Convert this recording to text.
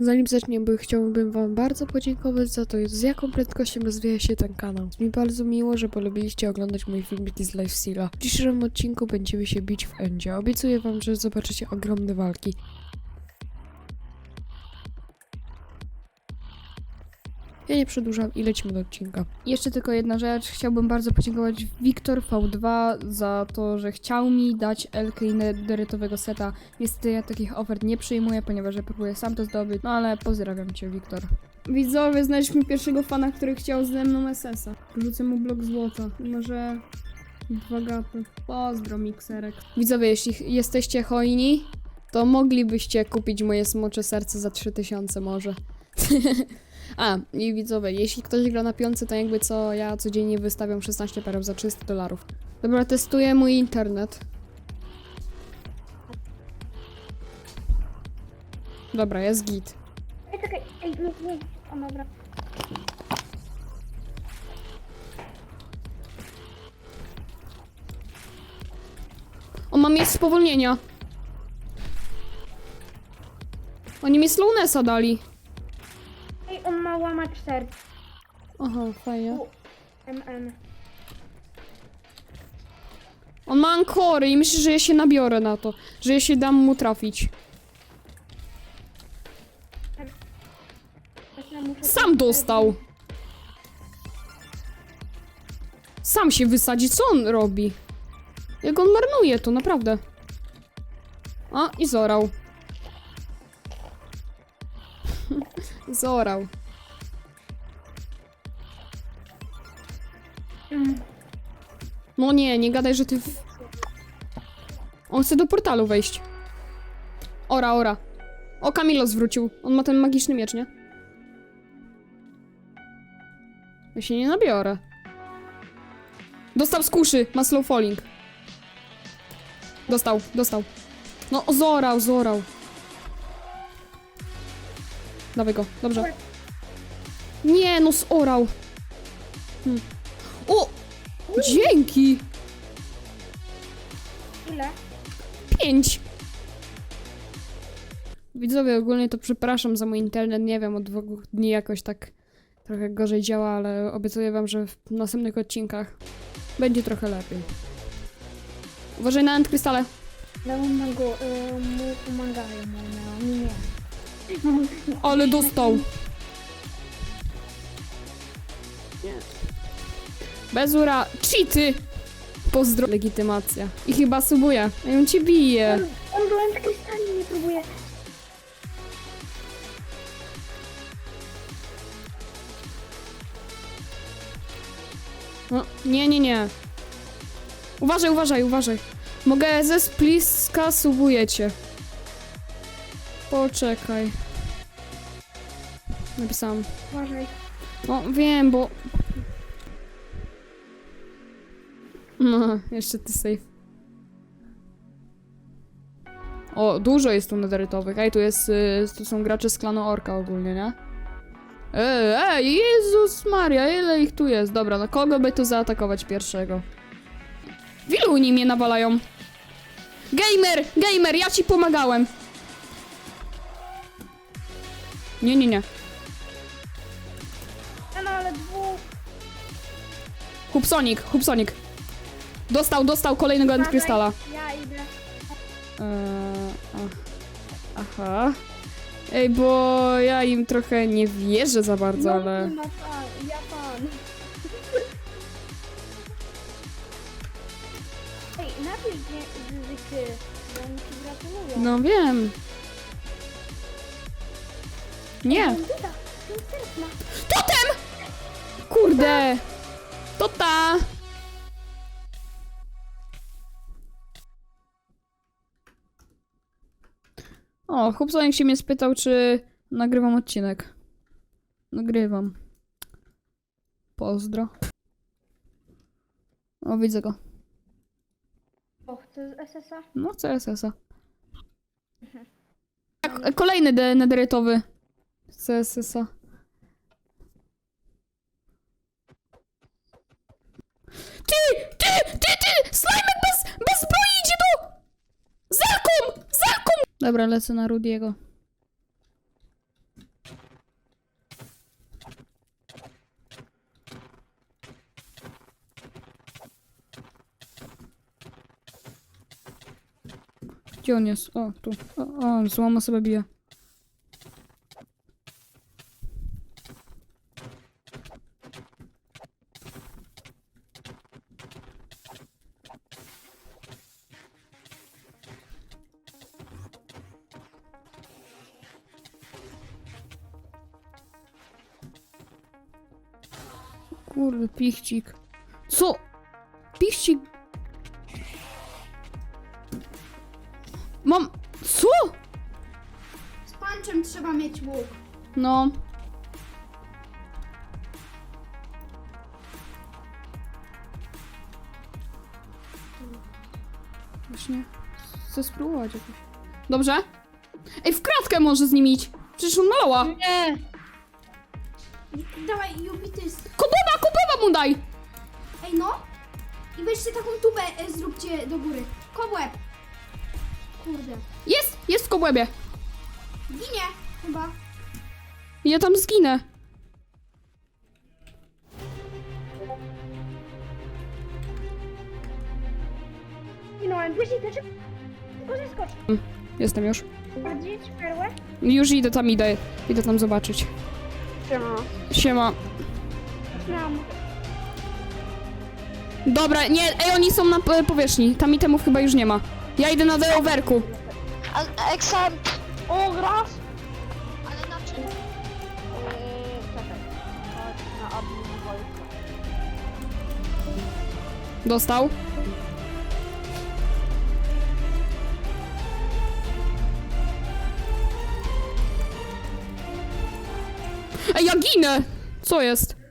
Zanim zaczniemy, chciałbym Wam bardzo podziękować za to, z jaką prędkością rozwija się ten kanał. Mi bardzo miło, że polubiliście oglądać moje filmiki z Lifesteala. W dzisiejszym odcinku będziemy się bić w Endzie. Obiecuję Wam, że zobaczycie ogromne walki. Ja nie przedłużam i lecimy do odcinka. Jeszcze tylko jedna rzecz. Chciałbym bardzo podziękować Wiktor V2 za to, że chciał mi dać LK nederytowego seta. Niestety ja takich ofert nie przyjmuję, ponieważ ja próbuję sam to zdobyć. No ale pozdrawiam cię, Wiktor. Widzowie, znaleźliśmy pierwszego fana, który chciał ze mną SS-a. Rzucę mu blok złota. Może dwa gapy. Pozdro, mikserek. Widzowie, jeśli jesteście hojni, to moglibyście kupić moje smocze serce za 3000 może. A, i widzowie, jeśli ktoś gra na piące, to jakby co, ja codziennie wystawiam 16 pereł za 300 dolarów. Dobra, testuję mój internet. Dobra, jest git. Ej, czekaj, ej, nie, nie, o dobra. On ma miejsce spowolnienia. Oni mi slownessa dali. Serc. Aha, fajnie. U, MM. On ma ankory i myślę, że ja się nabiorę na to. Że ja się dam mu trafić. Właśnie muszę Sam dostał. Sam się wysadzi. Co on robi? Jak on marnuje to, naprawdę. A, i zorał. zorał. No nie, nie gadaj, że ty... W... On chce do portalu wejść. Ora, ora. O, Kamilo zwrócił. On ma ten magiczny miecz, nie? Ja się nie nabiorę. Dostał z kuszy, ma slow falling. Dostał, dostał. No, zorał, zorał. Dawaj go, dobrze. Nie, no zorał. Hmm. O! Dzięki! Ile? Pięć! Widzowie, ogólnie to przepraszam za mój internet, nie wiem, od dwóch dni jakoś tak trochę gorzej działa, ale obiecuję wam, że w następnych odcinkach będzie trochę lepiej. Uważaj na antykrystale. No, y, mu pomagają, no, nie. Ale dostał. Bez ura. Cheaty! Pozdro... Legitymacja. I chyba subuje. A ją cię bije. On, on do krystali nie próbuje. No, nie, nie, nie. Uważaj, uważaj, uważaj. Mogę ze spliska subujecie. Poczekaj. Napisałam. Uważaj. No, wiem, bo... No, jeszcze ty safe. O, dużo jest tu nederytowych. Ej, tu jest, y, tu są gracze z klanu Orka ogólnie, nie? Ej, ej, Jezus Maria, ile ich tu jest? Dobra, no kogo by tu zaatakować pierwszego? Wiluni mnie nawalają. Gamer, gamer, ja ci pomagałem. Nie, nie, nie. No ale dwóch. Hubsonik, Hubsonik. Dostał, dostał kolejnego antykrystala. Ja idę. Eee, ach, aha. Ej, bo ja im trochę nie wierzę za bardzo, ale... No, pan, ja pan. Ej, napisz ty, bo oni ci gratulują. No wiem. Nie. Ma. Totem! Kurde! To O, Hubsonik się mnie spytał, czy nagrywam odcinek. Nagrywam. Pozdro. O, widzę go. O, jest SSA? No, CSS-a. Tak, kolejny de- nederytowy. CSS-a. Ty! Dobra, lecę na Rudiego. Gdzie on jest? O, tu. O, on sobie bije. Kurde, pichcik. Co? Pichcik. Mam. Co? Z panczem trzeba mieć łuk. No. Właśnie. Chcę spróbować jakoś. Dobrze? Ej, w kratkę może z nim iść. Przecież on. Nie! Dawaj. Kubowa, kubowa mu daj! Ej no. I weźcie taką tubę, e, zróbcie do góry. Kobłeb. Kurde. Jest! Jest w kobłębie. Ginie chyba. Ja tam zginę. Minąłem, później też... Tylko zeskocz. Jestem już. Perłę? Już idę tam, idę. Idę tam zobaczyć. Siema. Siema. Mam. Dobra, nie, ej, oni są na e, powierzchni. Tam itemów chyba już nie ma. Ja idę na deoverku. A- Except... O, raz! Ale na czym? Eee, czekaj. Chodź na admin wojsko. Dostał. Ej, ja ginę! Co jest?